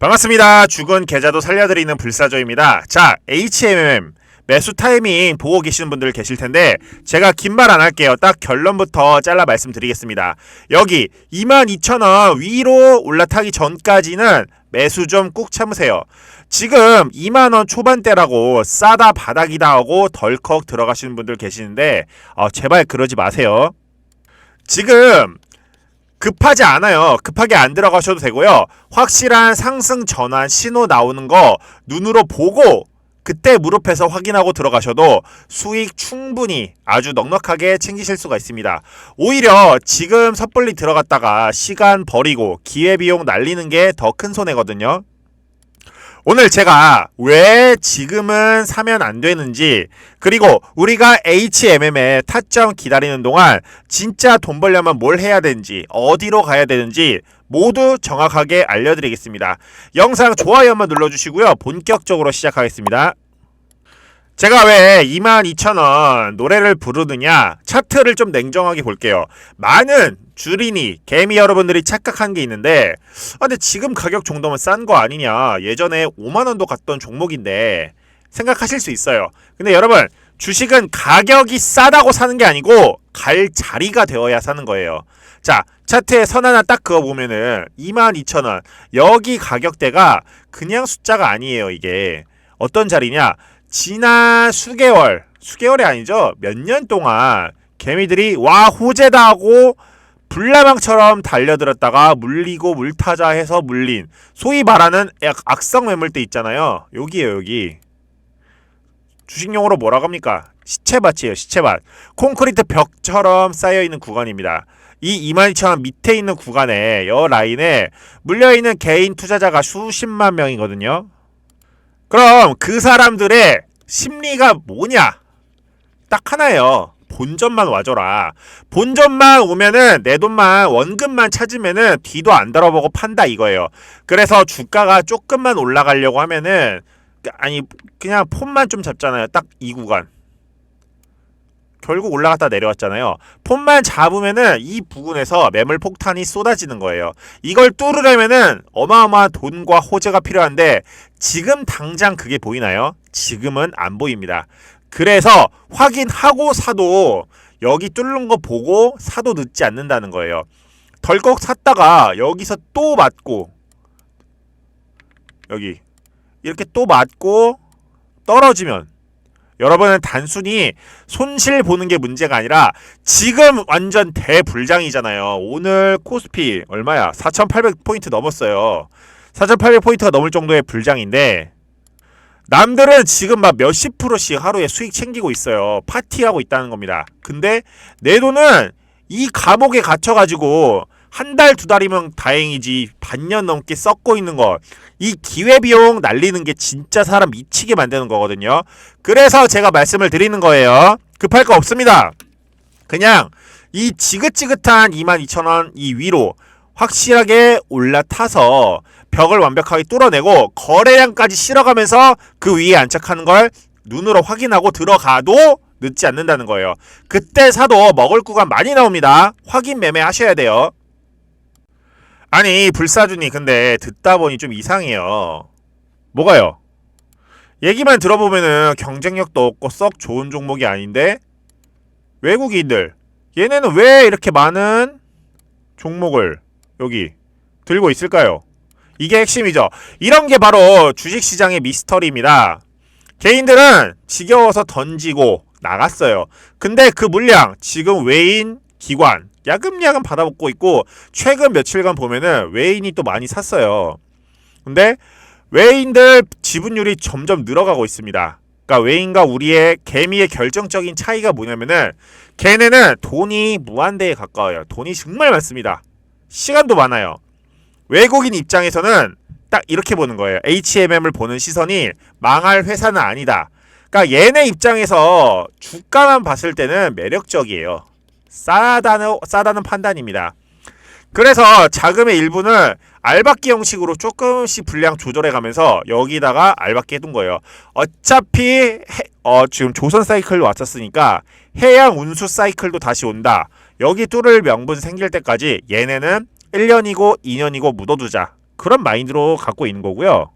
반갑습니다. 죽은 계좌도 살려드리는 불사조입니다. 자, HMM 매수 타이밍 보고 계시는 분들 계실 텐데 제가 긴 말 안 할게요. 딱 결론부터 잘라 말씀드리겠습니다. 여기 22,000원 위로 올라타기 전까지는 매수 좀 꾹 참으세요. 지금 2만원 초반대라고 싸다 바닥이다 하고 덜컥 들어가시는 분들 계시는데 어, 제발 그러지 마세요. 지금 급하지 않아요. 급하게 안 들어가셔도 되고요. 확실한 상승 전환 신호 나오는 거 눈으로 보고 그때 무릎에서 확인하고 들어가셔도 수익 충분히 아주 넉넉하게 챙기실 수가 있습니다. 오히려 지금 섣불리 들어갔다가 시간 버리고 기회비용 날리는 게 더 큰 손해거든요. 오늘 제가 왜 지금은 사면 안 되는지 그리고 우리가 HMM의 타점 기다리는 동안 진짜 돈 벌려면 뭘 해야 되는지 어디로 가야 되는지 모두 정확하게 알려드리겠습니다. 영상 좋아요 한번 눌러주시고요. 본격적으로 시작하겠습니다. 제가 왜 22,000원 노래를 부르느냐 차트를 좀 냉정하게 볼게요. 많은 주린이 개미 여러분들이 착각한 게 있는데 아 근데 지금 가격 정도면 싼 거 아니냐 예전에 5만원도 갔던 종목인데 생각하실 수 있어요. 근데 여러분 주식은 가격이 싸다고 사는 게 아니고 갈 자리가 되어야 사는 거예요. 자 차트에 선 하나 딱 그어 보면은 22,000원 여기 가격대가 그냥 숫자가 아니에요 이게 어떤 자리냐 지난 수개월, 수개월이 아니죠. 몇 년 동안 개미들이 와 호재다 하고 불나방처럼 달려들었다가 물리고 물타자 해서 물린 소위 말하는 약 악성 매물대 있잖아요. 여기에요, 여기. 주식용어로 뭐라고 합니까? 시체밭이에요, 시체밭. 콘크리트 벽처럼 쌓여 있는 구간입니다. 이 22,000원 밑에 있는 구간에 여 라인에 물려 있는 개인 투자자가 수십만 명이거든요. 그럼 그 사람들의 심리가 뭐냐? 딱 하나예요. 본전만 와줘라. 본전만 오면은 내 돈만 원금만 찾으면은 뒤도 안 돌아보고 판다 이거예요. 그래서 주가가 조금만 올라가려고 하면은 아니 그냥 폰만 좀 잡잖아요. 딱 이 구간. 결국 올라갔다 내려왔잖아요. 폰만 잡으면은 이 부근에서 매물 폭탄이 쏟아지는 거예요. 이걸 뚫으려면은 어마어마한 돈과 호재가 필요한데 지금 당장 그게 보이나요? 지금은 안 보입니다. 그래서 확인하고 사도 여기 뚫는 거 보고 사도 늦지 않는다는 거예요. 덜컥 샀다가 여기서 또 맞고 여기 이렇게 또 맞고 떨어지면 여러분은 단순히 손실 보는 게 문제가 아니라 지금 완전 대불장이잖아요. 오늘 코스피 얼마야? 4,800포인트 넘었어요. 4,800포인트가 넘을 정도의 불장인데 남들은 지금 막 몇십 프로씩 하루에 수익 챙기고 있어요. 파티하고 있다는 겁니다. 근데 내 돈은 이 감옥에 갇혀가지고 한 달, 두 달이면 다행이지 반년 넘게 썩고 있는 거. 이 기회비용 날리는 게 진짜 사람 미치게 만드는 거거든요. 그래서 제가 말씀을 드리는 거예요. 급할 거 없습니다. 그냥 이 지긋지긋한 22,000원 이 위로 확실하게 올라타서 벽을 완벽하게 뚫어내고 거래량까지 실어가면서 그 위에 안착하는 걸 눈으로 확인하고 들어가도 늦지 않는다는 거예요. 그때 사도 먹을 구간 많이 나옵니다. 확인 매매 하셔야 돼요. 아니 불사준이 근데 듣다 보니 좀 이상해요. 뭐가요? 얘기만 들어보면은 경쟁력도 없고 썩 좋은 종목이 아닌데 외국인들 얘네는 왜 이렇게 많은 종목을 여기 들고 있을까요? 이게 핵심이죠. 이런 게 바로 주식시장의 미스터리입니다. 개인들은 지겨워서 던지고 나갔어요. 근데 그 물량 지금 외인 기관 야금야금 받아먹고 있고 최근 며칠간 보면은 외인이 또 많이 샀어요. 근데 외인들 지분율이 점점 늘어가고 있습니다. 그러니까 외인과 우리의 개미의 결정적인 차이가 뭐냐면은 걔네는 돈이 무한대에 가까워요. 돈이 정말 많습니다. 시간도 많아요. 외국인 입장에서는 딱 이렇게 보는 거예요. HMM을 보는 시선이 망할 회사는 아니다. 그러니까 얘네 입장에서 주가만 봤을 때는 매력적이에요. 싸다는 싸다는 판단입니다. 그래서 자금의 일부는 알박기 형식으로 조금씩 분량 조절해 가면서 여기다가 알박기 해둔 거예요. 어차피 해, 어, 지금 조선 사이클 왔었으니까 해양 운수 사이클도 다시 온다. 여기 뚫을 명분 생길 때까지 얘네는 1년이고 2년이고 묻어두자. 그런 마인드로 갖고 있는 거고요.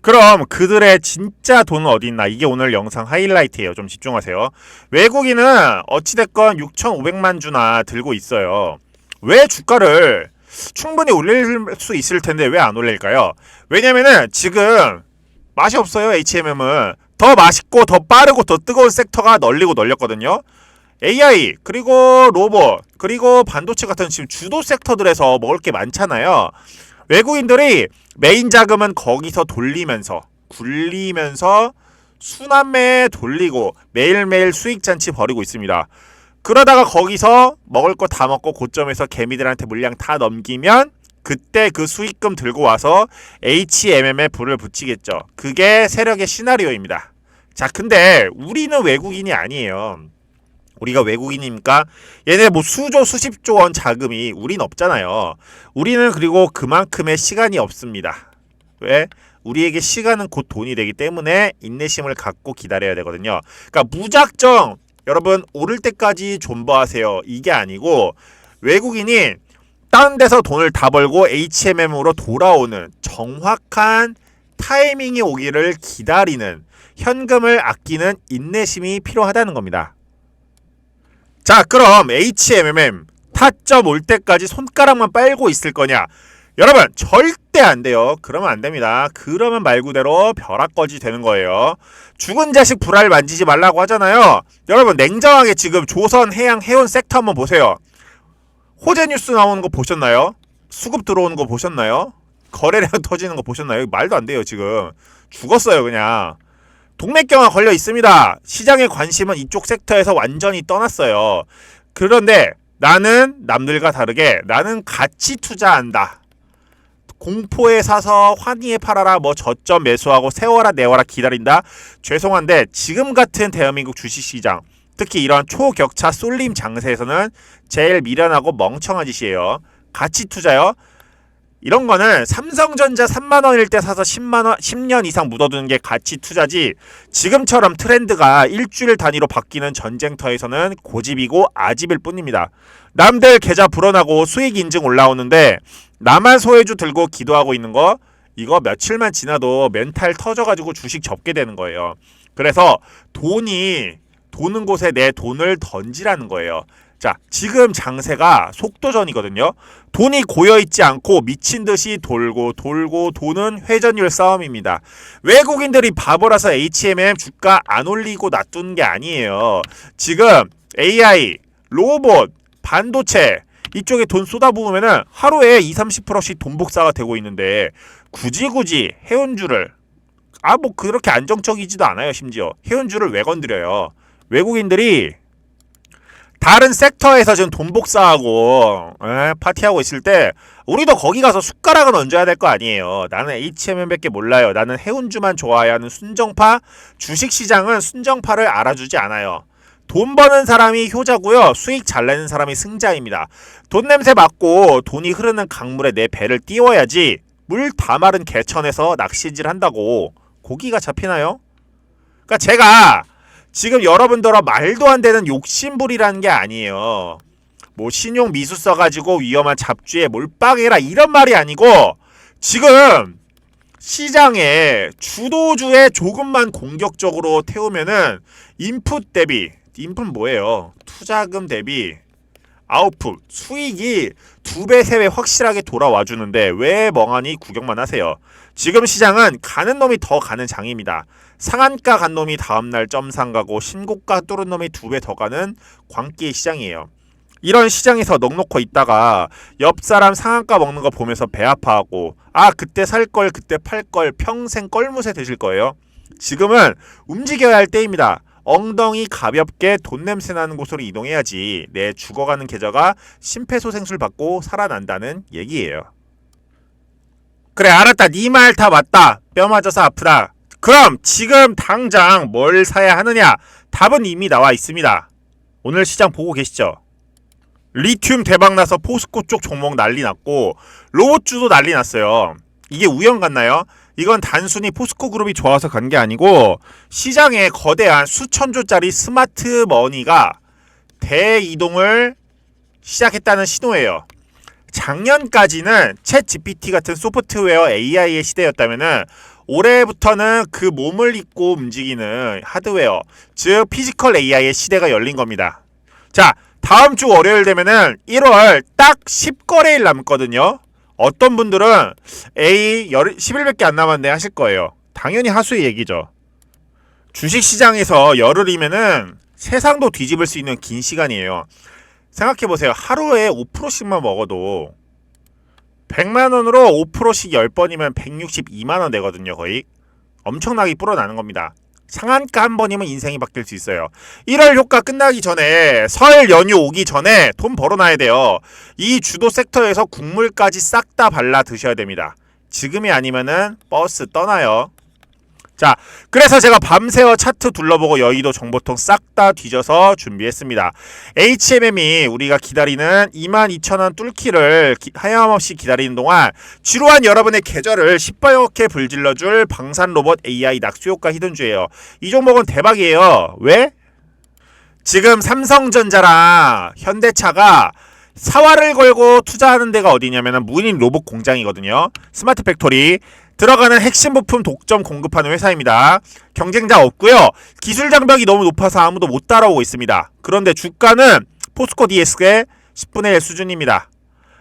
그럼 그들의 진짜 돈은 어디 있나? 이게 오늘 영상 하이라이트예요. 좀 집중하세요. 외국인은 어찌됐건 6,500만 주나 들고 있어요. 왜 주가를 충분히 올릴 수 있을 텐데 왜 안 올릴까요? 왜냐면은 지금 맛이 없어요. HMM은 더 맛있고 더 빠르고 더 뜨거운 섹터가 널리고 널렸거든요. AI 그리고 로봇 그리고 반도체 같은 지금 주도 섹터들에서 먹을 게 많잖아요. 외국인들이 메인 자금은 거기서 돌리면서 굴리면서 순환매에 돌리고 매일매일 수익 잔치 벌이고 있습니다. 그러다가 거기서 먹을 거 다 먹고 고점에서 개미들한테 물량 다 넘기면 그때 그 수익금 들고 와서 HMM에 불을 붙이겠죠. 그게 세력의 시나리오입니다. 자, 근데 우리는 외국인이 아니에요. 우리가 외국인입니까? 얘네 뭐 수조 수십조 원 자금이 우린 없잖아요. 우리는 그리고 그만큼의 시간이 없습니다. 왜? 우리에게 시간은 곧 돈이 되기 때문에 인내심을 갖고 기다려야 되거든요. 그러니까 무작정 여러분 오를 때까지 존버하세요. 이게 아니고 외국인이 다른 데서 돈을 다 벌고 HMM으로 돌아오는 정확한 타이밍이 오기를 기다리는 현금을 아끼는 인내심이 필요하다는 겁니다. 자, 그럼 HMM 타점 올 때까지 손가락만 빨고 있을 거냐? 여러분, 절대 안 돼요. 그러면 안 됩니다. 그러면 말 그대로 벼락거지 되는 거예요. 죽은 자식 불알 만지지 말라고 하잖아요. 여러분, 냉정하게 지금 조선 해양 해운 섹터 한번 보세요. 호재 뉴스 나오는 거 보셨나요? 수급 들어오는 거 보셨나요? 거래량 터지는 거 보셨나요? 말도 안 돼요, 지금. 죽었어요, 그냥. 동맥경화 걸려 있습니다. 시장의 관심은 이쪽 섹터에서 완전히 떠났어요. 그런데 나는 남들과 다르게 나는 가치 투자한다. 공포에 사서 환희에 팔아라 뭐 저점 매수하고 세워라 내워라 기다린다. 죄송한데 지금 같은 대한민국 주식시장 특히 이런 초격차 쏠림 장세에서는 제일 미련하고 멍청한 짓이에요. 가치 투자요. 이런 거는 삼성전자 3만 원일 때 사서 10만 원 10년 이상 묻어두는 게 가치 투자지. 지금처럼 트렌드가 일주일 단위로 바뀌는 전쟁터에서는 고집이고 아집일 뿐입니다. 남들 계좌 불어나고 수익 인증 올라오는데 나만 소외주 들고 기도하고 있는 거 이거 며칠만 지나도 멘탈 터져가지고 주식 접게 되는 거예요. 그래서 돈이 도는 곳에 내 돈을 던지라는 거예요. 자, 지금 장세가 속도전이거든요. 돈이 고여있지 않고 미친 듯이 돌고 돌고 도는 회전율 싸움입니다. 외국인들이 바보라서 HMM 주가 안 올리고 놔두는 게 아니에요. 지금 AI, 로봇, 반도체 이쪽에 돈 쏟아부으면은 하루에 2, 30%씩 돈 복사가 되고 있는데 굳이 굳이 해운주를 아 뭐 그렇게 안정적이지도 않아요 심지어 해운주를 왜 건드려요 외국인들이 다른 섹터에서 지금 돈 복사하고 에, 파티하고 있을 때 우리도 거기 가서 숟가락을 얹어야 될 거 아니에요. 나는 HMM밖에 몰라요. 나는 해운주만 좋아해 하는 순정파 주식시장은 순정파를 알아주지 않아요. 돈 버는 사람이 효자고요. 수익 잘 내는 사람이 승자입니다. 돈 냄새 맡고 돈이 흐르는 강물에 내 배를 띄워야지 물 다 마른 개천에서 낚시질 한다고 고기가 잡히나요? 그러니까 제가 지금 여러분들아 말도 안 되는 욕심부리라는 게 아니에요. 뭐 신용 미수 써가지고 위험한 잡주에 몰빵해라 이런 말이 아니고 지금 시장에 주도주에 조금만 공격적으로 태우면은 인풋 대비 인풋 뭐예요? 투자금 대비 아웃풋 수익이 두 배 세 배 확실하게 돌아와 주는데 왜 멍하니 구경만 하세요? 지금 시장은 가는 놈이 더 가는 장입니다. 상한가 간 놈이 다음날 점상 가고 신고가 뚫은 놈이 두 배 더 가는 광기 시장이에요. 이런 시장에서 넉넉히 있다가 옆 사람 상한가 먹는 거 보면서 배 아파하고 아 그때 살 걸 그때 팔 걸 평생 껄무새 되실 거예요. 지금은 움직여야 할 때입니다. 엉덩이 가볍게 돈 냄새 나는 곳으로 이동해야지 내 죽어가는 계좌가 심폐소생술 받고 살아난다는 얘기예요. 그래 알았다 네 말 다 맞다 뼈 맞아서 아프다 그럼 지금 당장 뭘 사야 하느냐? 답은 이미 나와 있습니다. 오늘 시장 보고 계시죠? 리튬 대박 나서 포스코 쪽 종목 난리 났고 로봇주도 난리 났어요. 이게 우연 같나요? 이건 단순히 포스코 그룹이 좋아서 간 게 아니고 시장에 거대한 수천조짜리 스마트 머니가 대이동을 시작했다는 신호예요. 작년까지는 챗 GPT 같은 소프트웨어 AI의 시대였다면은 올해부터는 그 몸을 입고 움직이는 하드웨어, 즉 피지컬 AI의 시대가 열린 겁니다. 자, 다음 주 월요일 되면은 1월 딱 10거래일 남거든요. 어떤 분들은 A 열 10일밖에 안 남았네 하실 거예요. 당연히 하수의 얘기죠. 주식 시장에서 열흘이면은 세상도 뒤집을 수 있는 긴 시간이에요. 생각해 보세요. 하루에 5%씩만 먹어도 100만 원으로 5%씩 10번이면 162만 원 되거든요, 거의. 엄청나게 불어나는 겁니다. 상한가 한 번이면 인생이 바뀔 수 있어요. 1월 효과 끝나기 전에 설 연휴 오기 전에 돈 벌어놔야 돼요. 이 주도 섹터에서 국물까지 싹 다 발라 드셔야 됩니다. 지금이 아니면은 버스 떠나요. 자, 그래서 제가 밤새워 차트 둘러보고 여의도 정보통 싹 다 뒤져서 준비했습니다. HMM이 우리가 기다리는 22,000원 뚫기를 기, 하염없이 기다리는 동안 지루한 여러분의 계절을 시뻘겋게 불질러줄 방산 로봇 AI 낙수효과 히든주예요. 이 종목은 대박이에요. 왜? 지금 삼성전자랑 현대차가 사활을 걸고 투자하는 데가 어디냐면 무인 로봇 공장이거든요. 스마트 팩토리 들어가는 핵심 부품 독점 공급하는 회사입니다. 경쟁자 없고요. 기술 장벽이 너무 높아서 아무도 못 따라오고 있습니다. 그런데 주가는 포스코 DS의 10분의 1 수준입니다.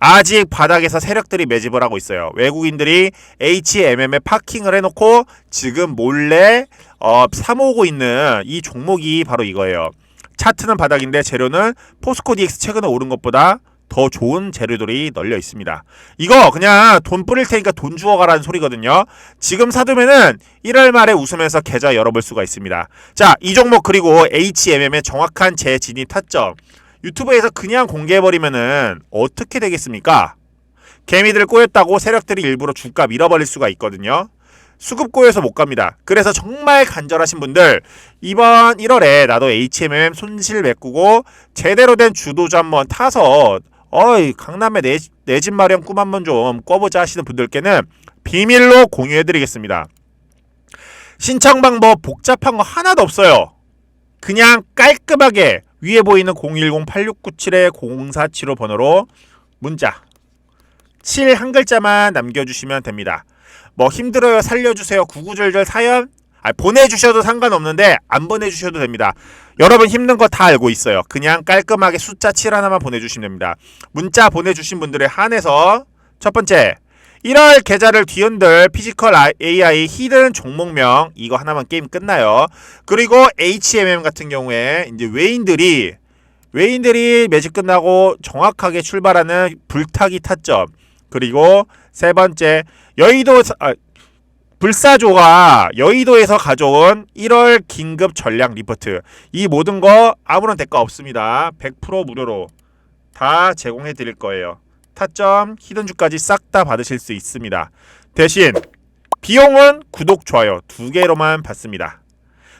아직 바닥에서 세력들이 매집을 하고 있어요. 외국인들이 HMM에 파킹을 해놓고 지금 몰래 어, 사모으고 있는 이 종목이 바로 이거예요. 차트는 바닥인데 재료는 포스코 DX 최근에 오른 것보다 더 좋은 재료들이 널려 있습니다. 이거 그냥 돈 뿌릴 테니까 돈 주워 가라는 소리거든요. 지금 사두면은 1월 말에 웃으면서 계좌 열어볼 수가 있습니다. 자, 이 종목 그리고 HMM의 정확한 재진입 타점. 유튜브에서 그냥 공개해버리면은 어떻게 되겠습니까? 개미들 꼬였다고 세력들이 일부러 주가 밀어버릴 수가 있거든요. 수급 꼬여서 못 갑니다. 그래서 정말 간절하신 분들 이번 1월에 나도 HMM 손실 메꾸고 제대로 된 주도주 한번 타서 어이 강남에 내 집 마련 꿈 한번 좀 꿔보자 하시는 분들께는 비밀로 공유해드리겠습니다. 신청 방법 복잡한 거 하나도 없어요. 그냥 깔끔하게 위에 보이는 010-8697-0475 번호로 문자 7 한 글자만 남겨주시면 됩니다. 뭐 힘들어요 살려주세요 구구절절 사연 아, 보내주셔도 상관없는데 안 보내주셔도 됩니다. 여러분 힘든 거 다 알고 있어요. 그냥 깔끔하게 숫자 7 하나만 보내주시면 됩니다. 문자 보내주신 분들에 한해서 첫 번째 1월 계좌를 뒤흔들 피지컬 AI 히든 종목명 이거 하나만 게임 끝나요. 그리고 HMM 같은 경우에 이제 외인들이 외인들이 매직 끝나고 정확하게 출발하는 불타기 타점 그리고 세 번째 여의도 아, 불사조가 여의도에서 가져온 1월 긴급 전략 리포트 이 모든 거 아무런 대가 없습니다. 100% 무료로 다 제공해 드릴 거예요. 타점 히든주까지 싹 다 받으실 수 있습니다. 대신 비용은 구독 좋아요 두 개로만 받습니다.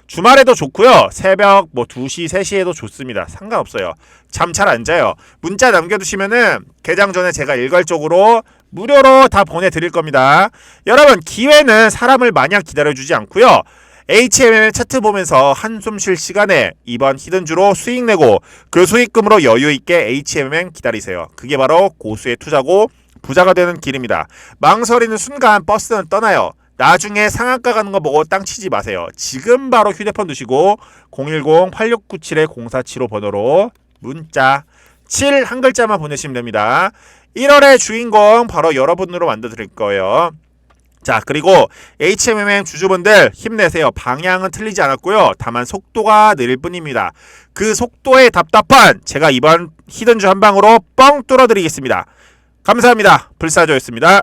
주말에도 좋고요. 새벽 뭐 2시, 3시에도 좋습니다. 상관없어요. 잠 잘 안 자요. 문자 남겨두시면은 개장 전에 제가 일괄적으로 무료로 다 보내드릴 겁니다. 여러분 기회는 사람을 마냥 기다려주지 않고요. HMM 차트 보면서 한숨 쉴 시간에 이번 히든주로 수익 내고 그 수익금으로 여유 있게 HMM 기다리세요. 그게 바로 고수의 투자고 부자가 되는 길입니다. 망설이는 순간 버스는 떠나요. 나중에 상한가 가는 거 보고 땅 치지 마세요. 지금 바로 휴대폰 두시고 010-8697-0475 번호로 문자 7 한 글자만 보내시면 됩니다. 1월의 주인공 바로 여러분으로 만들어 드릴 거예요. 자, 그리고 HMM 주주분들 힘내세요. 방향은 틀리지 않았고요. 다만 속도가 느릴 뿐입니다. 그 속도에 답답한 제가 이번 히든주 한 방으로 뻥 뚫어 드리겠습니다. 감사합니다. 불사조였습니다.